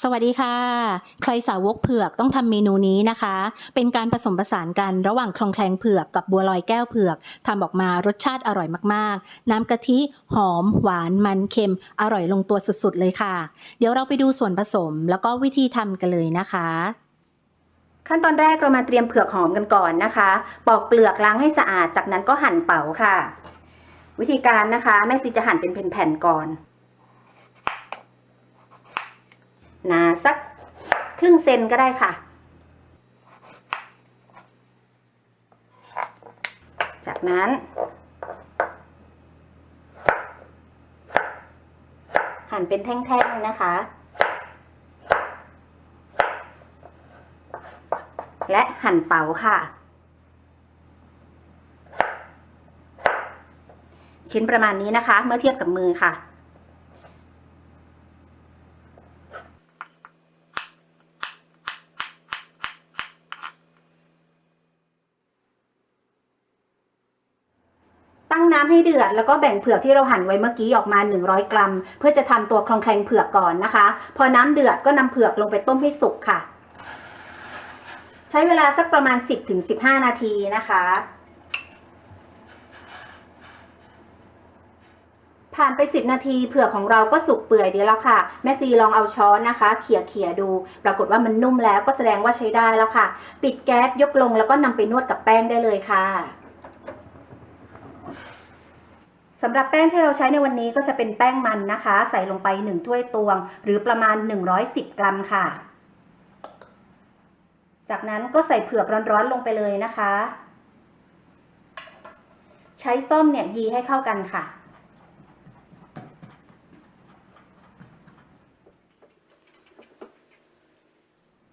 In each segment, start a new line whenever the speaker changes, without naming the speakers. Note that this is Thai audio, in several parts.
สวัสดีค่ะ ใครสาวกเผือกต้องทำเมนูนี้นะคะ เป็นการผสมผสานกันระหว่างคลองแคลงเผือกกับบัวลอยแก้วเผือกทำออกมารสชาติอร่อยมากๆ น้ำกะทิหอม หวานมันเค็ม อร่อยลงตัวสุดๆเลยค่ะ เดี๋ยวเราไปดูส่วนผสมแล้วก็วิธีทำกันเลยนะคะ
ขั้นตอนแรกเรามาเตรียมเผือกหอมกันก่อนนะคะ ปอกเปลือกล้างให้สะอาดจากนั้นก็หั่นเป๋าค่ะ วิธีการนะคะแม่ซีจะหั่นเป็นแผ่นๆก่อน หนาสักครึ่งเซนก็ได้ค่ะ จากนั้น หั่นเป็นแท่งๆนะคะ และหั่นเป๋าค่ะ ชิ้นประมาณนี้นะคะ เมื่อเทียบกับมือค่ะ ตั้งน้ำให้เดือดแล้วก็แบ่งเผือกที่เราหั่นไว้เมื่อกี้ออกมา 100 กรัม เพื่อจะทำตัวคลองแคลงเผือกก่อนนะคะ พอน้ำเดือดก็นำเผือกลงไปต้มให้สุกค่ะ ใช้เวลาสักประมาณ 10-15 นาทีนะคะผ่านไป 10 นาทีเผือกของเราก็สุกเปื่อยดีแล้วค่ะ แม่ซีลองเอาช้อนนะคะ เขี่ยเขี่ยๆดู ปรากฏว่ามันนุ่มแล้วก็แสดงว่าใช้ได้แล้วค่ะ ปิดแก๊สยกลงแล้วก็นำไปนวดกับแป้งได้เลยค่ะ สำหรับแป้งที่เราใช้ในวันนี้ก็จะเป็นแป้งมันนะคะ ใส่ลงไป 1 ถ้วยตวง หรือประมาณ 110 กรัมค่ะ จากนั้นก็ใส่เผือกร้อนๆลงไปเลยนะคะ ใช้ส้อมเนี่ยยีให้เข้ากันค่ะ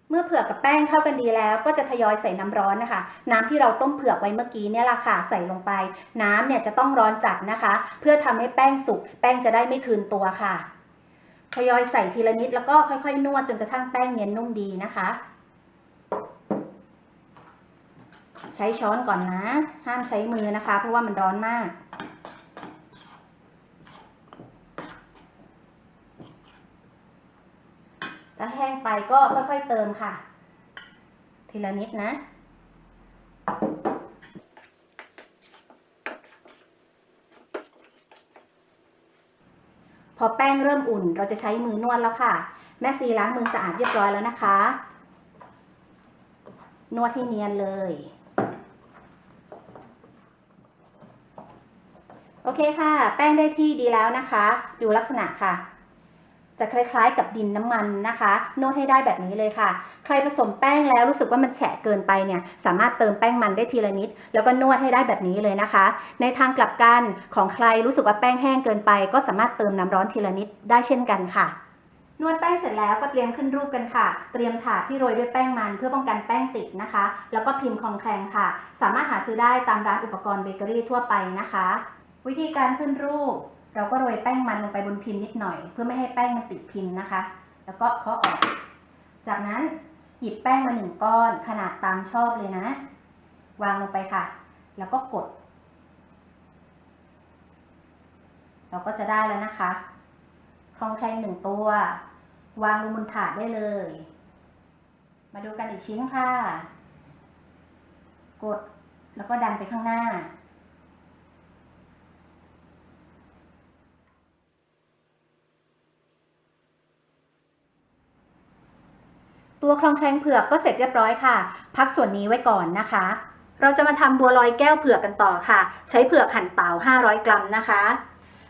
เมื่อเผือกกับแป้งเข้ากันดีแล้ว ก็จะทยอยใส่น้ำร้อนนะคะ น้ำที่เราต้มเผือกไว้เมื่อกี้เนี่ยแหละค่ะใส่ลงไป น้ำเนี่ยจะต้องร้อนจัดนะคะ เพื่อทำให้แป้งสุกแป้งจะได้ไม่คืนตัวค่ะทยอยใส่ทีละนิดแล้วก็ค่อยๆ นวดจนกระทั่งแป้งเนียนนุ่มดีนะคะ ใช้ช้อนก่อนนะ ห้ามใช้มือนะคะ เพราะว่ามันร้อนมาก ถ้าแห้งไป ก็ค่อยๆเติมค่ะ ทีละนิดนะ พอแป้งเริ่มอุ่นเราจะใช้มือนวดแล้วค่ะ แม่ซีล้างมือสะอาดเรียบร้อยแล้วนะคะ นวดให้เนียนเลยโอเคค่ะ แป้งได้ที่ดีแล้วนะคะ ดูลักษณะค่ะ จะคล้ายๆ กับดินน้ำมันนะคะนวดให้ได้แบบนี้เลยค่ะ ใครผสมแป้งแล้วรู้สึกว่ามันแฉะเกินไปเนี่ยสามารถเติมแป้งมันได้ทีละนิด แล้วก็นวดให้ได้แบบนี้เลยนะคะ ในทางกลับกันของใครรู้สึกว่าแป้งแห้งเกินไป ก็สามารถเติมน้ำร้อนทีละนิดได้เช่นกันค่ะนวดแป้งเสร็จแล้วก็เตรียมขึ้นรูปกันค่ะ เตรียมถาดที่โรยด้วยแป้งมันเพื่อป้องกันแป้งติดนะคะ แล้วก็พิมพ์คองแคลงค่ะ สามารถหาซื้อได้ตามร้านอุปกรณ์เบเกอรี่ทั่วไปนะคะ วิธีการขึ้นรูป เราก็โรยแป้งมันลงไปบนพิมพ์นิดหน่อย เพื่อไม่ให้แป้งมันติดพิมพ์นะคะ แล้วก็เคาะออก จากนั้นหยิบแป้งมาหนึ่งก้อนขนาดตามชอบเลยนะ วางลงไปค่ะ แล้วก็กด เราก็จะได้แล้วนะคะคลองแคลงหนึ่งตัว วางลงบนถาดได้เลย มาดูกันอีกชิ้นค่ะ กดแล้วก็ดันไปข้างหน้า ตัวคลองแคลงเผือกก็เสร็จเรียบร้อยค่ะ พักส่วนนี้ไว้ก่อนนะคะ เราจะมาทำบัวลอยแก้วเผือกกันต่อค่ะ ใช้เผือกหั่นเตา500 กรัมนะคะ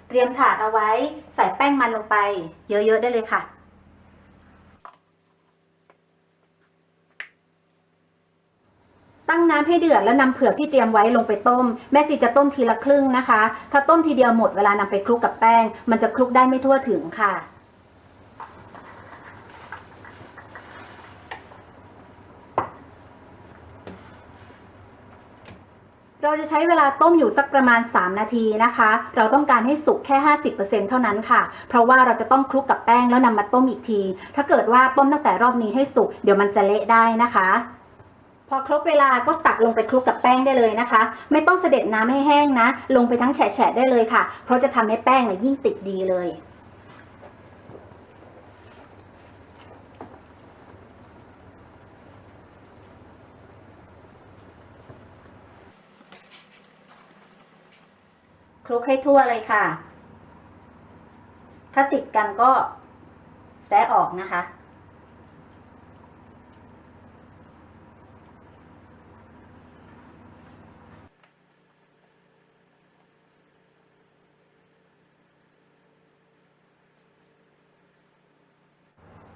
เตรียมถาดเอาไว้ใส่แป้งมันลงไป เยอะๆได้เลยค่ะตั้งน้ำให้เดือดแล้วนำเผือกที่เตรียมไว้ลงไปต้ม แม่ซีจะต้มทีละครึ่งนะคะ ถ้าต้มทีเดียวหมดเวลานำไปคลุกกับแป้ง มันจะคลุกได้ไม่ทั่วถึงค่ะ เราจะใช้เวลาต้มอยู่สักประมาณ 3 นาทีนะคะ เราต้องการให้สุกแค่ 50%เท่านั้นค่ะ เพราะว่าเราจะต้องคลุกกับแป้งแล้วนำมาต้มอีกที ถ้าเกิดว่าต้มตั้งแต่รอบนี้ให้สุกเดี๋ยวมันจะเละได้นะคะ พอครบเวลาก็ตักลงไปคลุกกับแป้งได้เลยนะคะ ไม่ต้องเสด็จน้ำให้แห้งนะ ลงไปทั้งแฉะๆได้เลยค่ะ เพราะจะทำให้แป้งเนี่ยยิ่งติดดีเลย คลุกให้ทั่วเลยค่ะ ถ้าติดกันก็แซะออกนะคะ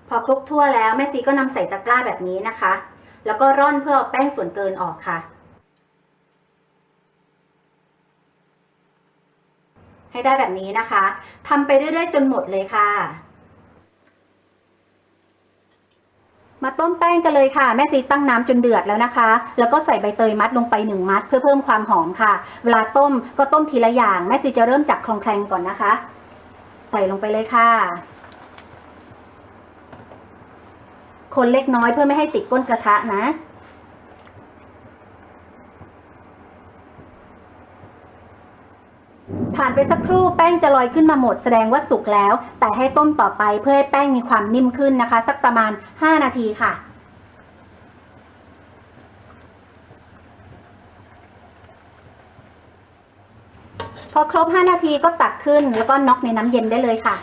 พอคลุกทั่วแล้วแม่ซีก็นำใส่ตะกร้าแบบนี้นะคะ แล้วก็ร่อนเพื่อเอาแป้งส่วนเกินออกค่ะ ให้ได้แบบนี้นะคะทำไปเรื่อยๆ จนหมดเลยค่ะ มาต้มแป้งกันเลยค่ะ แม่ซีตั้งน้ำจนเดือดแล้วนะคะ แล้วก็ใส่ใบเตยมัดลงไปหนึ่งมัด เพื่อเพิ่มความหอมค่ะ เวลาต้มก็ต้มทีละอย่าง แม่ซีจะเริ่มจากคลองแคลงก่อนนะคะ ใส่ลงไปเลยค่ะคนเล็กน้อยเพื่อไม่ให้ติดก้นกระทะนะ ผ่านไปสักครู่แป้งจะลอยขึ้นมาหมดแสดงว่าสุกแล้ว แต่ให้ต้มต่อไปเพื่อให้แป้งมีความนิ่มขึ้นนะคะ สักประมาณ 5 นาทีค่ะ พอครบ 5 นาทีก็ตักขึ้นแล้วก็น็อกในน้ำเย็นได้เลยค่ะ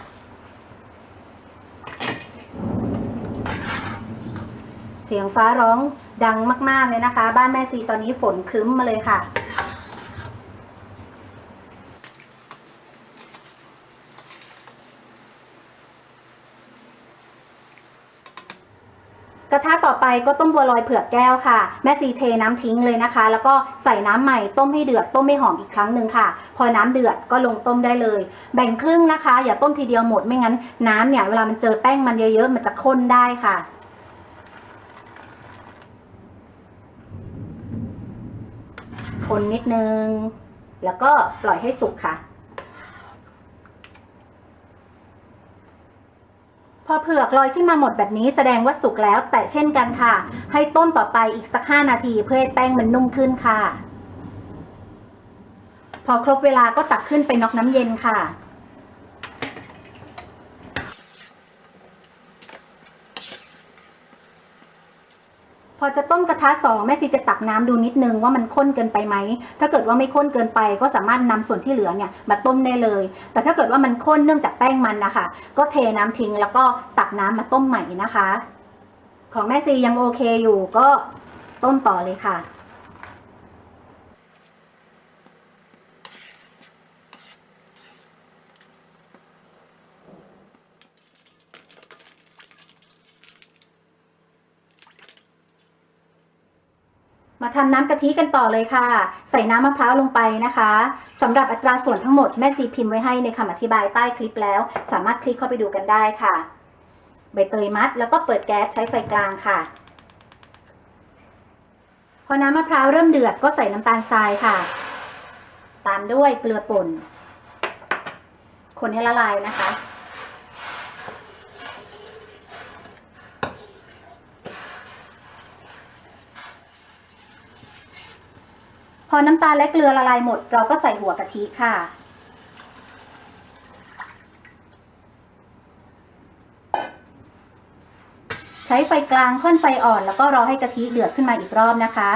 เสียงฟ้าร้องดังมาก ๆ เลยนะคะ บ้านแม่ซีตอนนี้ฝนครึ้มมาเลยค่ะ กระทะต่อไปก็ต้มบัวลอยเผือกแก้วค่ะ แม่ซีเทน้ำทิ้งเลยนะคะ แล้วก็ใส่น้ำใหม่ต้มให้เดือดต้มให้หอมอีกครั้งหนึ่งค่ะ พอน้ำเดือดก็ลงต้มได้เลย แบ่งครึ่งนะคะ อย่าต้มทีเดียวหมดไม่งั้นน้ำเนี่ยเวลามันเจอแป้งมันเยอะๆมันจะข้นได้ค่ะคนนิดนึง แล้วก็ปล่อยให้สุกค่ะ พ อเผือกลอยขึ้นมาหมดแบบนี้แสดงว่าสุกแล้ว แต่เช่นกันค่ะ ให้ต้มต่อไปอีกสัก 5 นาทีเพื่อให้แป้งมันนุ่มขึ้นค่ะ พอครบเวลาก็ตักขึ้นไปน็อกน้ำเย็นค่ะ พอจะต้มกระทะสองแม่ซีจะตักน้ำดูนิดนึงว่ามันข้นเกินไปไหม ถ้าเกิดว่าไม่ข้นเกินไป ก็สามารถนำส่วนที่เหลือเนี่ยมาต้มได้เลย แต่ถ้าเกิดว่ามันข้นเนื่องจากแป้งมันนะคะ ก็เทน้ำทิ้งแล้วก็ตักน้ำมาต้มใหม่นะคะ ของแม่ซียังโอเคอยู่ก็ต้มต่อเลยค่ะ มาทำน้ำกะทิกันต่อเลยค่ะ ใส่น้ำมะพร้าวลงไปนะคะสำหรับอัตราส่วนทั้งหมดแม่ซีพิมพ์ไว้ให้ในคำอธิบายใต้คลิปแล้ว สามารถคลิกเข้าไปดูกันได้ค่ะ ใบเตยมัดแล้วก็เปิดแก๊สใช้ไฟกลางค่ะ พอน้ำมะพร้าวเริ่มเดือดก็ใส่น้ำตาลทรายค่ะ ตามด้วยเกลือป่น คนให้ละลายนะคะ พอน้ำตาลและเกลือละลายหมด เราก็ใส่หัวกะทิค่ะ ใช้ไฟกลางค่อนไฟอ่อนแล้วก็รอให้กะทิเดือดขึ้นมาอีกรอบนะคะ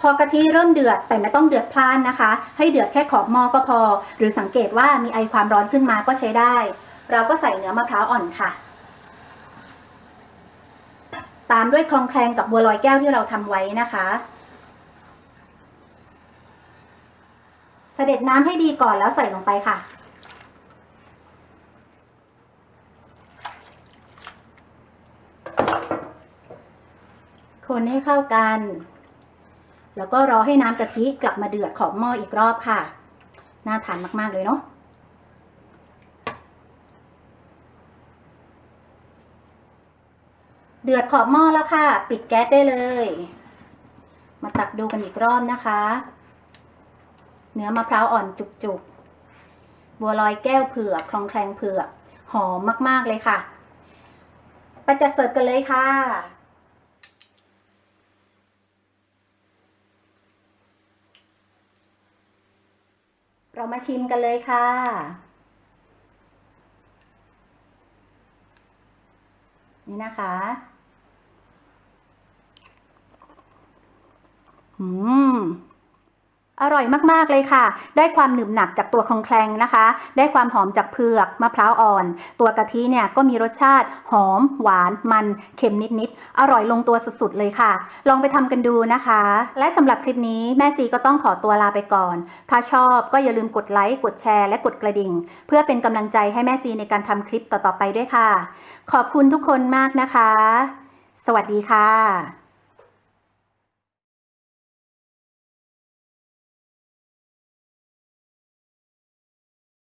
พอกะทิเริ่มเดือดแต่ไม่ต้องเดือดพล่านนะคะ ให้เดือดแค่ขอบหม้อก็พอ หรือสังเกตว่ามีไอความร้อนขึ้นมาก็ใช้ได้ เราก็ใส่เนื้อมะพร้าวอ่อนค่ะ ตามด้วยคลองแคลงกับบัวลอยแก้วที่เราทำไว้นะคะเสด็จน้ำให้ดีก่อนแล้วใส่ลงไปค่ะ คนให้เข้ากัน แล้วก็รอให้น้ำกะทิกลับมาเดือดขอบหม้ออีกรอบค่ะ น่าทานมาก ๆ เลยเนาะ เดือดขอบหม้อแล้วค่ะ ปิดแก๊สได้เลย มาตักดูกันอีกรอบนะคะ เนื้อมะพร้าวอ่อนจุกๆ บัวลอยแก้วเผือกคลองแคลงเผือกหอมมากๆเลยค่ะไปจัดเสิร์ฟกันเลยค่ะเรามาชิมกันเลยค่ะ นี่นะคะ อืมอร่อยมาก ๆ เลยค่ะ ได้ความหนึบหนับจากตัวคองแคลงนะคะ ได้ความหอมจากเผือกมะพร้าวอ่อน ตัวกะทิเนี่ยก็มีรสชาติหอม หวาน มัน เค็มนิด ๆ อร่อยลงตัวสุด ๆ เลยค่ะ ลองไปทำกันดูนะคะ และสำหรับคลิปนี้แม่ซีก็ต้องขอตัวลาไปก่อน ถ้าชอบก็อย่าลืมกดไลค์ กดแชร์ และกดกระดิ่ง เพื่อเป็นกำลังใจให้แม่ซีในการทำคลิปต่อ ๆ ไปด้วยค่ะ ขอบคุณทุกคนมากนะคะ สวัสดีค่ะ